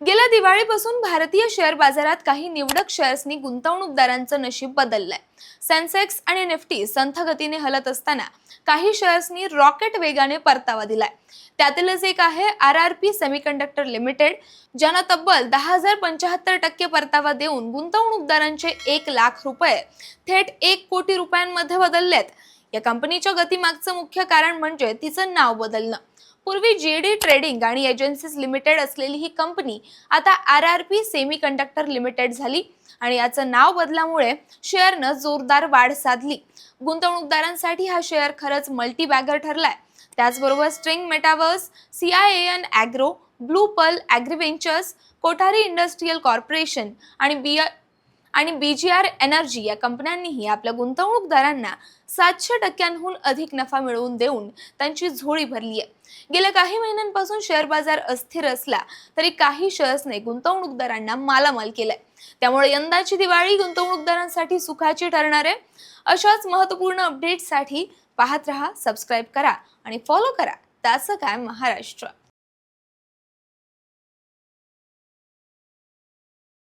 गेल्या दिवाळीपासून भारतीय शेअर बाजारात काही निवडक शेअर्सनी गुंतवणूकदारांचं नशीब बदललंय. सेन्सेक्स आणि निफ्टी संथ गतीने हलत असताना काही शेअर्सनी रॉकेट वेगाने परतावा दिलाय. त्यातीलच एक आहे R R P semiconductor limited ज्यानं तब्बल दहा हजार पंच्याहत्तर टक्के परतावा देऊन गुंतवणूकदारांचे एक लाख रुपये थेट एक कोटी रुपयांमध्ये बदललेत. या कंपनीच्या गतीमागचं मुख्य कारण म्हणजे तिचं नाव बदलणं. पूर्वी जी डी ट्रेडिंग आणि एजन्सीज लिमिटेड असलेली ही कंपनी आता R R P semiconductor limited झाली आणि याचं नाव बदलामुळे शेअरनं जोरदार वाढ साधली. गुंतवणूकदारांसाठी हा शेअर खरंच मल्टीबॅगर ठरलाय. त्याचबरोबर string metaverse C I N agro blue pal agriventures Kothari industrial corporation आणि बी आणि बी जी आर एनर्जी या कंपन्यांनीही आपल्या गुंतवणूकदारांना सातशे टक्क्यांहून अधिक नफा मिळवून देऊन त्यांची झोळी भरली आहे. गेल्या काही महिन्यांपासून शेअर बाजार अस्थिर असला तरी काही शेअर्सने गुंतवणूकदारांना मालामाल केलाय. त्यामुळे यंदाची दिवाळी गुंतवणूकदारांसाठी सुखाची ठरणार आहे. अशाच महत्त्वपूर्ण अपडेटसाठी पाहत रहा सबस्क्राईब करा आणि फॉलो करा. त्याचं काय महाराष्ट्र.